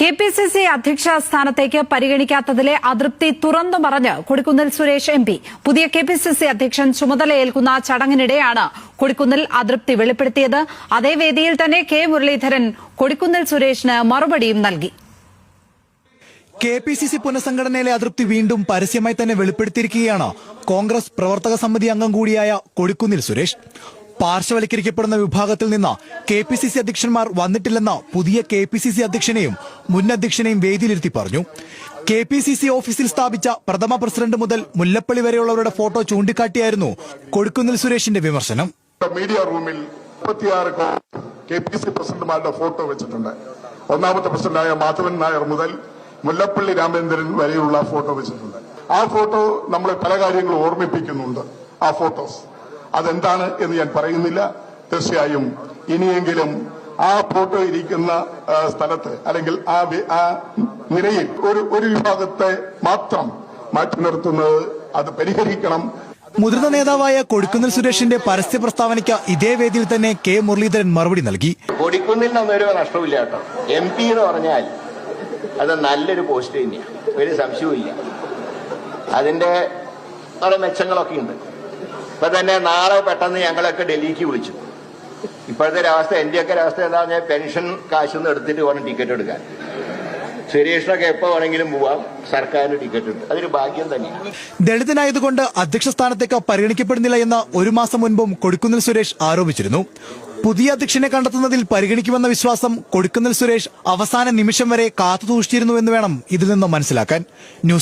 K P C C അധ്യക്ഷ സ്ഥാനത്തേക്ക് പരിഗണിക്കാത്തതിലെ അതൃപ്തി തുറന്നു പറഞ്ഞ് കൊടിക്കുന്നിൽ സുരേഷ് എം പി. പുതിയ കെ പി സി സി അധ്യക്ഷൻ ചുമതലയേൽക്കുന്ന ചടങ്ങിനിടെയാണ് കൊടിക്കുന്നിൽ അതൃപ്തി വെളിപ്പെടുത്തിയത്. അതേ വേദിയിൽ തന്നെ കെ മുരളീധരൻ കൊടിക്കുന്നിൽ സുരേഷിന് മറുപടിയും നൽകി. കെ പി സി സി പുനഃസംഘടനയിലെ അതൃപ്തി വീണ്ടും പരസ്യമായി തന്നെ വെളിപ്പെടുത്തിയിരിക്കുകയാണ് കോൺഗ്രസ് പ്രവർത്തക സമിതി അംഗം കൂടിയായ കൊടിക്കുന്നിൽ സുരേഷ്. പാർശ്വവൽക്കരിക്കപ്പെടുന്ന വിഭാഗത്തിൽ നിന്ന് കെ പി സി സി അധ്യക്ഷന്മാർ വന്നിട്ടില്ലെന്ന് പുതിയ കെ പി സി സി അധ്യക്ഷനെയും മുൻ അധ്യക്ഷനെയും വേദിയിലിരുത്തി പറഞ്ഞു. കെ പി സി സി ഓഫീസിൽ സ്ഥാപിച്ച പ്രഥമ പ്രസിഡന്റ് മുതൽ മുല്ലപ്പള്ളി വരെയുള്ളവരുടെ ഫോട്ടോ ചൂണ്ടിക്കാട്ടിയായിരുന്നു കൊടുക്കുന്നിൽ സുരേഷിന്റെ വിമർശനം. മീഡിയ റൂമിൽ പ്രസിഡന്റുമാരുടെ ഫോട്ടോ വെച്ചിട്ടുണ്ട്. ഒന്നാമത്തെ പ്രസിഡന്റായ മാധവൻ നായർ മുതൽ മുല്ലപ്പള്ളി രാമചന്ദ്രൻ വരെയുള്ള ഫോട്ടോ വെച്ചിട്ടുണ്ട്. ആ ഫോട്ടോ നമ്മളെ പല കാര്യങ്ങളും ഓർമ്മിപ്പിക്കുന്നുണ്ട്. ആ ഫോട്ടോസ്. അതെന്താണ് എന്ന് ഞാൻ പറയുന്നില്ല. തീർച്ചയായും ഇനിയെങ്കിലും ആ ഫോട്ടോ ഇരിക്കുന്ന സ്ഥലത്ത് അല്ലെങ്കിൽ ആ നിരയിൽ ഒരു ഒരു വിഭാഗത്തെ മാത്രം മാറ്റി നിർത്തുന്നത് അത് പരിഹരിക്കണം. മുതിർന്ന നേതാവായ കൊടിക്കുന്നിൽ സുരേഷിന്റെ പരസ്യ പ്രസ്താവനയ്ക്ക് ഇതേ വേദിയിൽ തന്നെ കെ മുരളീധരൻ മറുപടി നൽകി. കൊടിക്കുന്നിൽ ഒരു നഷ്ടമില്ല കേട്ടോ. എം പി എന്ന് പറഞ്ഞാൽ അത് നല്ലൊരു പോസ്റ്റ് തന്നെയാണ് ഒരു സംശയവും ഇല്ല അതിന്റെ കുറെ മെച്ചങ്ങളൊക്കെ ഉണ്ട്. ഇപ്പൊ തന്നെ നാളെ പെട്ടെന്ന് ഞങ്ങളൊക്കെ ഡൽഹിക്ക് വിളിച്ചു. ഇപ്പോഴത്തെ ഒരു അവസ്ഥ എന്റെയൊക്കെ ഒരവസ്ഥ എന്താ പറഞ്ഞാൽ പെൻഷൻ കാശ് നിന്ന് എടുത്തിട്ട് വേണം ടിക്കറ്റ് എടുക്കാൻ. സുരേഷിനൊക്കെ എപ്പോ വേണമെങ്കിലും പോവാം സർക്കാരിന് ടിക്കറ്റ് ഉണ്ട് അതൊരു ഭാഗ്യം തന്നെയാണ് ദളിതനായതുകൊണ്ട് അധ്യക്ഷ സ്ഥാനത്തേക്ക് പരിഗണിക്കപ്പെടുന്നില്ല എന്ന് ഒരു മാസം മുൻപും കൊടുക്കുന്നിൽ സുരേഷ് ആരോപിച്ചിരുന്നു. പുതിയ അധ്യക്ഷനെ കണ്ടെത്തുന്നതിൽ പരിഗണിക്കുമെന്ന വിശ്വാസം കൊടുക്കുന്നിൽ സുരേഷ് അവസാന നിമിഷം വരെ കാത്തുസൂക്ഷിച്ചിരുന്നു എന്ന് വേണം ഇതിൽ നിന്ന് മനസ്സിലാക്കാൻ. ന്യൂസ്